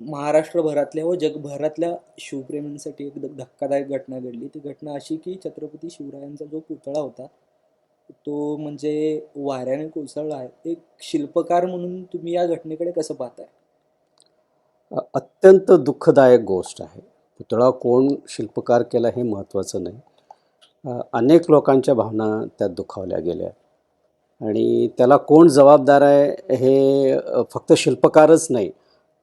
महाराष्ट्रभरातल्या व जगभरातल्या शिवप्रेमींसाठी एक धक्कादायक घटना घडली. ती घटना अशी की छत्रपती शिवरायांचा जो पुतळा होता तो म्हणजे वाऱ्याने कोसळला आहे. एक शिल्पकार म्हणून तुम्ही या घटनेकडे कसं पाहताय? अत्यंत दुःखदायक गोष्ट आहे. पुतळा कोण शिल्पकार केला हे महत्त्वाचं नाही. अनेक लोकांच्या भावना त्यात दुखावल्या गेल्या. आणि त्याला कोण जबाबदार आहे हे फक्त शिल्पकारच नाही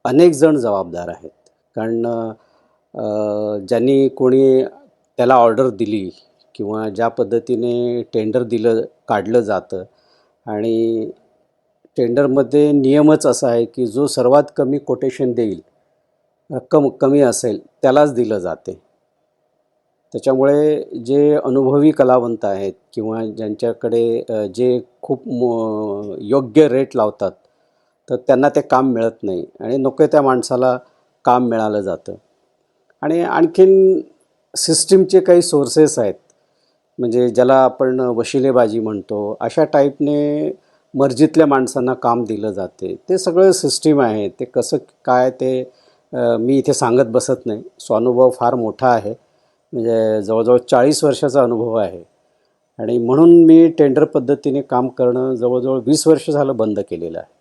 अनेक जण जबाबदार आहेत. कारण ज्यांनी कोणी त्याला ऑर्डर दिली किंवा ज्या पद्धतीने टेंडर दिलं काढलं जातं आणि टेंडरमध्ये नियमच असा आहे की जो सर्वात कमी कोटेशन देईल रक्कम कमी असेल त्यालाच दिलं जाते. त्याच्यामुळे जे अनुभवी कलावंत आहेत किंवा ज्यांच्याकडे जे खूप मो योग्य रेट लावतात तर त्यांना ते काम मिळत नाही आणि नको त्या माणसाला काम मिळालं जातं. आणि आणखीन सिस्टीमचे काही सोर्सेस आहेत. म्हणजे ज्याला आपण वशिलेबाजी म्हणतो अशा टाईपने मर्जीतल्या माणसांना काम दिलं जाते. ते सगळं सिस्टीम आहे. ते कसं काय ते मी इथे सांगत बसत नाही. स्वानुभव फार मोठा आहे. म्हणजे जवळजवळ चाळीस वर्षाचा अनुभव आहे. आणि म्हणून मी टेंडर पद्धतीने काम करणं जवळजवळ वीस वर्ष झालं बंद केलेलं आहे.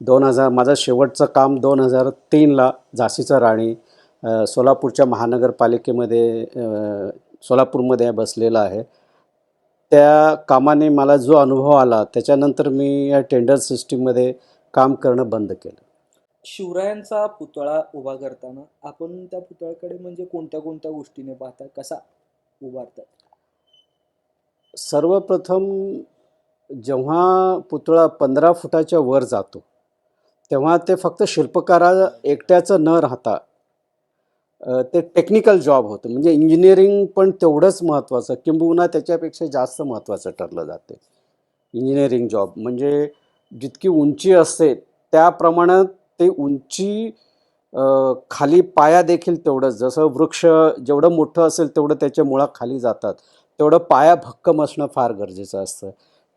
दोन हजार माझं शेवटचं काम दोन हजार तीनला झाशीचा राणी सोलापूरच्या महानगरपालिकेमध्ये सोलापूरमध्ये बसलेलं आहे. त्या कामाने मला जो अनुभव आला त्याच्यानंतर मी या टेंडर सिस्टीममध्ये काम करणं बंद केलं. शिवरायांचा पुतळा उभा करताना आपण त्या पुतळ्याकडे म्हणजे कोणत्या कोणत्या गोष्टीने पाहता? कसा उभारतात? सर्वप्रथम जेव्हा पुतळा पंधरा फुटाच्या वर जातो तेव्हा ते फक्त शिल्पकारा एकट्याचं न राहता ते टेक्निकल जॉब होतं. म्हणजे इंजिनिअरिंग पण तेवढंच महत्त्वाचं किंबहुना त्याच्यापेक्षा जास्त महत्त्वाचं ठरलं जाते. इंजिनिअरिंग जॉब म्हणजे जितकी उंची असते त्याप्रमाणात ते उंची खाली पाया देखील तेवढंच. जसं वृक्ष जेवढं मोठं असेल तेवढं त्याच्या मुळा खाली जातात. तेवढं पाया भक्कम असणं फार गरजेचं असतं.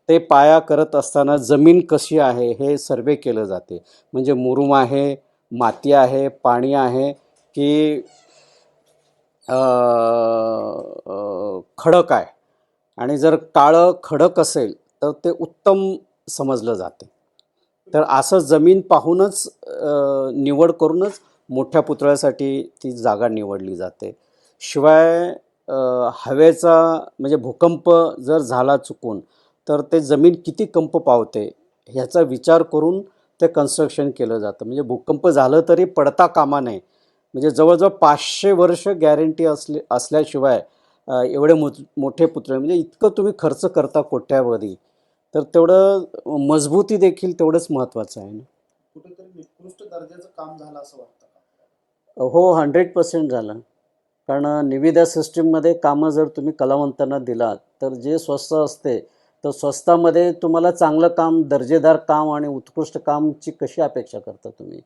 ते पाया करत असताना जमीन कशी आहे हे सर्वे केलं जाते. म्हणजे मुरुम आहे माती आहे पाणी आहे की खडक आहे. आणि जर काळं खडक असेल तर ते उत्तम समजलं जाते. तर असं जमीन पाहूनच निवड करूनच मोठ्या पुतळ्यासाठी ती जागा निवडली जाते. शिवाय हवेचा म्हणजे भूकंप जर झाला चुकून तर ते जमीन किती कंप पावते ह्याचा विचार करून ते कन्स्ट्रक्शन केलं जातं. म्हणजे भूकंप झालं तरी पडता कामा नये. म्हणजे जवळजवळ पाचशे वर्ष गॅरंटी असले असल्याशिवाय एवढे मो मोठे पुतळे म्हणजे इतकं तुम्ही खर्च करता कोट्यावधी. तर तेवढं मजबूती देखील तेवढंच महत्त्वाचं आहे ना. कुठेतरी निकृष्ट दर्जाचं काम झालं असं वाटतं हो हंड्रेड पर्सेंट झालं. कारण निविदा सिस्टीममध्ये कामं जर तुम्ही कलावंतांना दिलात तर जे स्वस्त असते तर स्वस्तामध्ये तुम्हाला चांगलं काम दर्जेदार काम आणि उत्कृष्ट कामची कशी अपेक्षा करता तुम्ही?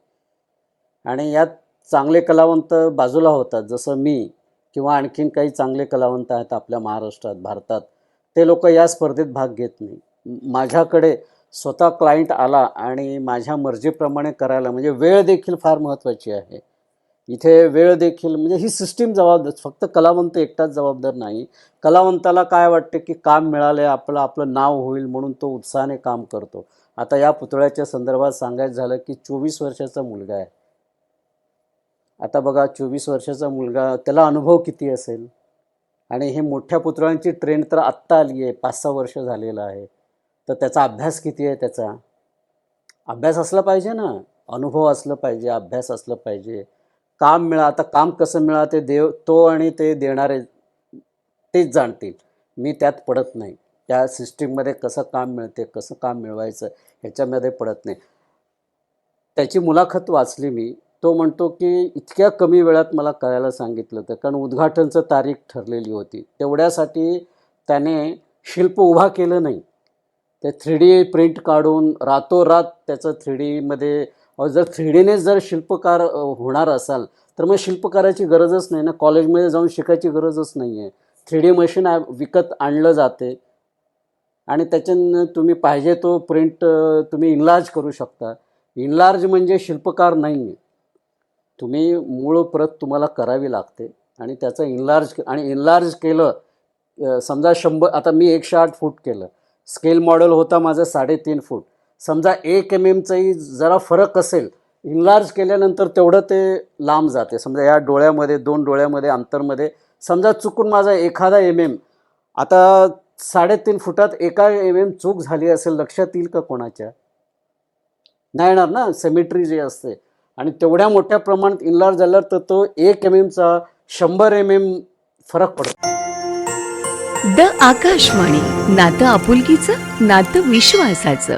आणि यात चांगले कलावंत बाजूला होतात जसं मी किंवा आणखीन काही चांगले कलावंत आहेत आपल्या महाराष्ट्रात भारतात ते लोक या स्पर्धेत भाग घेत नाही. माझ्याकडे स्वतः क्लायंट आला आणि माझ्या मर्जीप्रमाणे करायला म्हणजे वेळ देखील फार महत्त्वाची आहे. इथे वेळ देखील म्हणजे ही सिस्टीम जबाबदार फक्त कलावंत एकटाच जबाबदार नाही. कलावंताला काय वाटते की काम मिळालं आहे आपलं आपलं नाव होईल म्हणून तो उत्साहाने काम करतो. आता या पुतळ्याच्या संदर्भात सांगायचं झालं की चोवीस वर्षाचा मुलगा आहे. आता बघा चोवीस वर्षाचा मुलगा त्याला अनुभव किती असेल? आणि हे मोठ्या पुतळ्यांची ट्रेंड तर आत्ता आली आहे पाच सहा वर्ष झालेलं आहे. तर त्याचा अभ्यास किती आहे त्याचा? अभ्यास असला पाहिजे ना. अनुभव असलं पाहिजे अभ्यास असलं पाहिजे. काम मिळा आता काम कसं मिळा ते देव तो आणि ते देणारे तेच जाणतील. मी त्यात पडत नाही. त्या सिस्टीममध्ये कसं काम मिळते कसं काम मिळवायचं ह्याच्यामध्ये पडत नाही. त्याची मुलाखत वाचली मी. तो म्हणतो की इतक्या कमी वेळात मला करायला सांगितलं होतं कारण उद्घाटनचं तारीख ठरलेली होती. तेवढ्यासाठी त्याने शिल्प उभा केलं नाही. ते थ्री डी प्रिंट काढून रातोरात त्याचं थ्री डीमध्ये जर थ्री डीने जर शिल्पकार होणार असाल तर मग शिल्पकाराची गरजच नाही ना. कॉलेजमध्ये जाऊन शिकायची गरजच नाही आहे थ्री डी मशीन विकत आणलं जाते आणि त्याच्यानं तुम्ही पाहिजे तो प्रिंट तुम्ही इनलार्ज करू शकता. इनलार्ज म्हणजे शिल्पकार नाही आहे तुम्ही मूळ प्रत तुम्हाला करावी लागते आणि त्याचं इनलार्ज आणि इनलार्ज केलं समजा शंभर आता मी एकशे आठ फूट केलं. स्केल मॉडेल होता माझं साडेतीन फूट. समजा एक एम एमचाही जरा फरक असेल इनलार्ज केल्यानंतर तेवढं ते लांब जाते. समजा या डोळ्यामध्ये दोन डोळ्यामध्ये अंतरमध्ये समजा चुकून माझा एखादा एम एम आता साडेतीन फुटात एका एम एम चूक झाली असेल लक्षात येईल का कोणाच्या? नाही येणार ना सेमिट्री जी असते. आणि तेवढ्या मोठ्या प्रमाणात इनलार्ज झाल्यावर तर तो एक एम एमचा शंभर एम एम फरक पडतो. द आकाशवाणी नातं आपुलकीचं नातं विश्वासाचं.